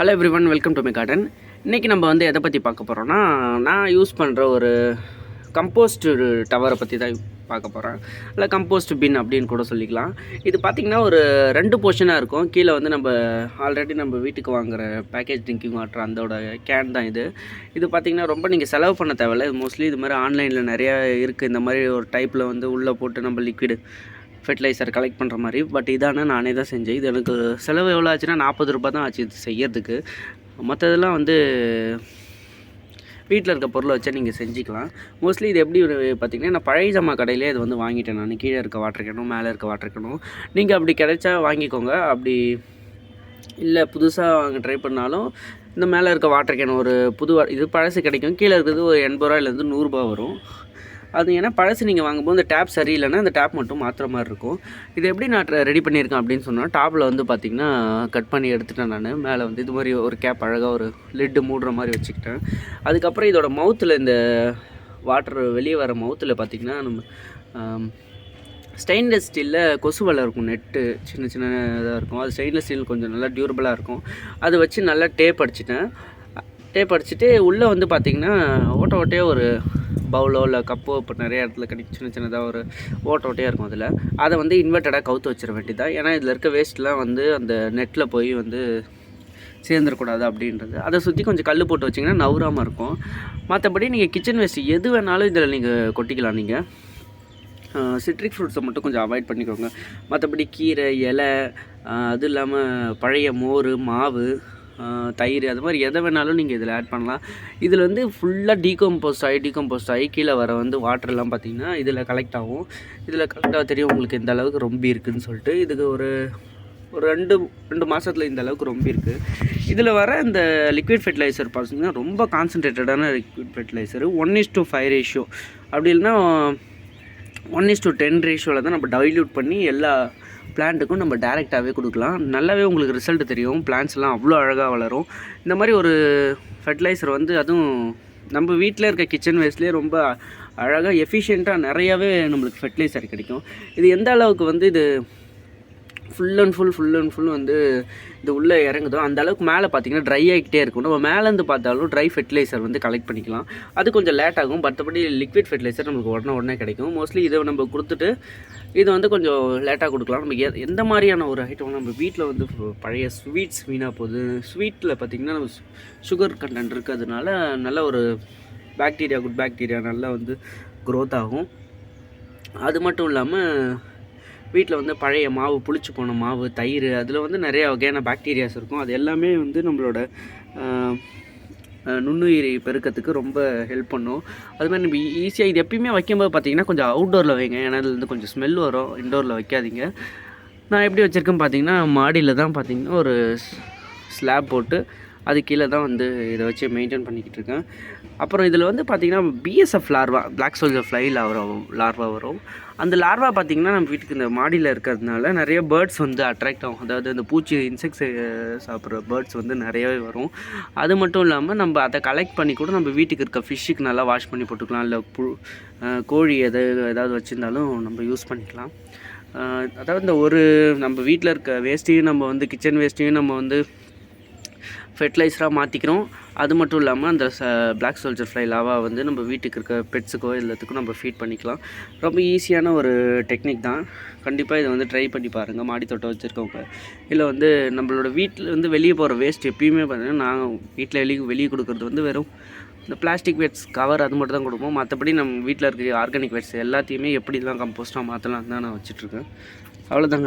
Hello everyone welcome to my garden இன்றைக்கி நம்ம வந்து எதை பற்றி பார்க்க போகிறோன்னா நான் யூஸ் பண்ணுற ஒரு கம்போஸ்ட் டவரை பற்றி தான் பார்க்க போகிறேன் இல்லை கம்போஸ்ட் பின் அப்படின்னு கூட சொல்லிக்கலாம். இது பார்த்திங்கன்னா ஒரு ரெண்டு போர்ஷனாக இருக்கும். கீழே வந்து நம்ம ஆல்ரெடி நம்ம வீட்டுக்கு வாங்குகிற பேக்கேஜ் ட்ரிங்கிங் வாட்டர் அதோட கேன் தான் இது. இது பார்த்திங்கன்னா ரொம்ப நீங்கள் செலவு பண்ண தேவையில்ல. மோஸ்ட்லி இது மாதிரி ஆன்லைனில் நிறையா இருக்குது இந்த மாதிரி ஒரு டைப்பில் வந்து உள்ளே போட்டு நம்ம லிக்விடு ஃபெர்டிலைசர் கலெக்ட் பண்ணுற மாதிரி. பட் இதானே நானே தான் செஞ்சேன். இது எனக்கு செலவு எவ்வளோ ஆச்சுன்னா நாற்பது ரூபாய் தான் ஆச்சு இது செய்யறதுக்கு. மற்றதெல்லாம் வந்து வீட்டில் இருக்க பொருளை வச்சா நீங்கள் செஞ்சுக்கலாம். மோஸ்ட்லி இது எப்படி பார்த்தீங்கன்னா நான் பழைய ஜாமா கடையிலே இது வந்து வாங்கிட்டேன் நான். கீழே இருக்க வாட்டர் கேனும் மேலே இருக்க வாட்டர் கேனும் நீங்கள் அப்படி கிடைச்சா வாங்கிக்கோங்க. அப்படி இல்லை புதுசாக வாங்க ட்ரை பண்ணாலும் இந்த மேலே இருக்க வாட்டர் கேன் ஒரு புது இது பழசு கிடைக்கும். கீழே இருக்கிறது ஒரு எண்பது ரூபாயிலேருந்து நூறுரூபா வரும். அது ஏன்னா பழசு நீங்கள் வாங்கும்போது இந்த டேப் சரியில்லைன்னா இந்த டேப் மட்டும் மாற்றுற மாதிரி இருக்கும். இது எப்படி நான் ரெடி பண்ணியிருக்கேன் அப்படின்னு சொன்னால் டாப்பில் வந்து பார்த்திங்கன்னா கட் பண்ணி எடுத்துட்டேன் நான். மேலே வந்து இது மாதிரி ஒரு கேப் அழகாக ஒரு லிட்டு மூடுற மாதிரி வச்சுக்கிட்டேன். அதுக்கப்புறம் இதோட மவுத்தில் இந்த வாட்டர் வெளியே வர மவுத்தில் பார்த்திங்கன்னா நம்ம ஸ்டெயின்லெஸ் ஸ்டீலில் கொசு வலை இருக்கும் நெட்டு சின்ன சின்ன இதாக இருக்கும். அது ஸ்டெயின்லெஸ் ஸ்டீல் கொஞ்சம் நல்லா டியூரபிளாக இருக்கும். அதை வச்சு நல்லா டேப் அடிச்சிட்டேன். டேப் அடிச்சுட்டு உள்ளே வந்து பார்த்திங்கன்னா ஓட்ட ஓட்டையே ஒரு பவுலோ இல்லை கப்போ இப்போ நிறைய இடத்துல கிடைக்கும். சின்ன சின்னதாக ஒரு ஓட்ட ஓட்டையாக இருக்கும் அதில். அதை வந்து இன்வெர்ட்டடாக கவுத்து வச்சிட வேண்டியதான் ஏன்னா இதில் இருக்க வேஸ்ட்லாம் வந்து அந்த நெட்டில் போய் வந்து சேர்ந்துடக்கூடாது அப்படின்றது. அதை சுற்றி கொஞ்சம் கல் போட்டு வச்சிங்கன்னா நவுறாமல் இருக்கும். மற்றபடி நீங்கள் கிச்சன் வேஸ்ட் எது வேணாலும் இதில் நீங்கள் கொட்டிக்கலாம் நீங்கள் சிட்ரிக் ஃப்ரூட்ஸை மட்டும் கொஞ்சம் அவாய்ட் பண்ணிக்கோங்க. மற்றபடி கீரை இலை அது இல்லாமல் பழைய மோர் மாவு தயிர் அது மாதிரி எதை வேணாலும் நீங்கள் இதில் ஆட் பண்ணலாம். இதில் வந்து ஃபுல்லாக டீகம்போஸ்ட் ஆகி டீகம்போஸ்ட் ஆகி கீழே வர வந்து வாட்டர்லாம் பார்த்தீங்கன்னா இதில் கலெக்ட் ஆகும். இதில் கலெக்ட் ஆக தெரியும் உங்களுக்கு எந்த அளவுக்கு ரொம்ப இருக்குதுன்னு சொல்லிட்டு. இதுக்கு ஒரு ஒரு ரெண்டு ரெண்டு மாதத்தில் இந்த அளவுக்கு ரொம்ப இருக்குது இதில் வர இந்த லிக்விட் ஃபெர்டிலைசர் பார்த்தீங்கன்னா ரொம்ப கான்சன்ட்ரேட்டடான liquid fertiliser one is two five ratio அப்படி இல்லைன்னா ஒன் இஸ் டூ டென் ரேஷியோவில் தான் நம்ம டைல்யூட் பண்ணி எல்லா பிளான்ட்டுக்கும் நம்ம டேரெக்டாகவே கொடுக்கலாம். நல்லாவே உங்களுக்கு ரிசல்ட் தெரியும். பிளான்ட்ஸ்லாம் அவ்வளோ அழகாக வளரும். இந்த மாதிரி ஒரு ஃபெர்டிலைசர் வந்து அதுவும் நம்ம வீட்டில் இருக்க கிச்சன் வேஸ்ட்லேயே ரொம்ப அழகாக எஃபிஷியண்ட்டாக நிறையாவே நம்மளுக்கு ஃபெர்டிலைசர் கிடைக்கும். இது எந்த அளவுக்கு வந்து இது full and full full and full வந்து இது உள்ளே இறங்குதோ அந்த அளவுக்கு மேலே பார்த்தீங்கன்னா ட்ரை ஆகிக்கிட்டே இருக்கும். நம்ம மேலேருந்து பார்த்தாலும் ட்ரை ஃபெர்டிலைசர் வந்து கலெக்ட் பண்ணிக்கலாம். அது கொஞ்சம் லேட் ஆகும் மற்றபடி லிக்விட் ஃபெர்டிலைசர் நமக்கு உடனே உடனே கிடைக்கும். மோஸ்ட்லி இதை நம்ம கொடுத்துட்டு இது வந்து கொஞ்சம் லேட்டாக கொடுக்கலாம். நம்ம எ- எந்த மாதிரியான ஒரு ஐட்டம் நம்ம வீட்டில் வந்து ஃபு- பழைய ஸ்வீட்ஸ் வீணாக போகுது. ஸ்வீட்டில் பார்த்திங்கன்னா நம்ம சுகர் கண்டென்ட் இருக்கிறதுனால நல்ல ஒரு பாக்டீரியா குட் பாக்டீரியா நல்லா வந்து க்ரோத் ஆகும். அது மட்டும் இல்லாமல் வீட்டில் வந்து பழைய மாவு புளிச்சு போன மாவு தயிர் அதில் வந்து நிறைய வகையான பாக்டீரியாஸ் இருக்கும். அது எல்லாமே வந்து நம்மளோட நுண்ணுயிரி பெருக்கத்துக்கு ரொம்ப ஹெல்ப் பண்ணும். அது மாதிரி நம்ம e-, ஈஸியாக இது எப்பயுமே வைக்கும்போது பார்த்தீங்கன்னா கொஞ்சம் அவுட்டோரில் வைங்க. ஏன்னா அதில் வந்து கொஞ்சம் ஸ்மெல் வரும். இன்டோரில் வைக்காதீங்க. நான் எப்படி வச்சுருக்கேன் பார்த்தீங்கன்னா மாடியில் தான் பார்த்தீங்கன்னா ஒரு ஸ்லாப் போட்டு அது கீழே தான் வந்து இதை வச்சு மெயின்டைன் பண்ணிக்கிட்டு இருக்கேன் அப்புறம் இதில் வந்து பார்த்திங்கன்னா BSF larva black soldier fly larva larva வரும் அந்த லார்வா பார்த்திங்கன்னா நம்ம வீட்டுக்கு இந்த மாடியில் இருக்கிறதுனால நிறைய பேர்ட்ஸ் வந்து அட்ராக்ட் ஆகும். அதாவது இந்த பூச்சி இன்செக்ட்ஸ் சாப்பிட்ற பேர்ட்ஸ் வந்து நிறையவே வரும். அது மட்டும் இல்லாமல் நம்ம அதை கலெக்ட் பண்ணி கூட நம்ம வீட்டுக்கு இருக்க ஃபிஷ்ஷுக்கு நல்லா வாஷ் பண்ணி போட்டுக்கலாம். இல்லை பு கோழி எது ஏதாவது வச்சுருந்தாலும் நம்ம யூஸ் பண்ணிக்கலாம். அதாவது இந்த ஒரு நம்ம வீட்டில் இருக்க வேஸ்ட்டையும் நம்ம வந்து கிச்சன் வேஸ்ட்டையும் நம்ம வந்து ஃபெர்டிலைசராக மாற்றிக்கிறோம் அது மட்டும் இல்லாமல் அந்த பிளாக் சோல்ஜர் ஃப்ளை லாவா வந்து நம்ம வீட்டுக்கு இருக்க பெட்ஸுக்கோ எல்லாத்துக்கும் நம்ம ஃபீட் பண்ணிக்கலாம். ரொம்ப ஈஸியான ஒரு டெக்னிக் தான். கண்டிப்பாக இதை வந்து ட்ரை பண்ணி பாருங்கள் மாடி தோட்டம் வச்சுருக்கவங்க. இல்லை வந்து நம்மளோட வீட்டில் வந்து வெளியே போகிற வேஸ்ட் எப்பயுமே பார்த்தீங்கன்னா நான் வீட்டில் வெளியே வெளியே கொடுக்குறது வந்து வெறும் இந்த பிளாஸ்டிக் வெட்ஸ் கவர் அது மட்டும் தான் கொடுப்போம். மற்றபடி நம்ம வீட்டில் இருக்க ஆர்கானிக் வெட்ஸ் எல்லாத்தையுமே எப்படிலாம் கம்போஸ்ட்டாக மாற்றலாம் தான் நான் வச்சுட்ருக்கேன் அவ்வளோதான்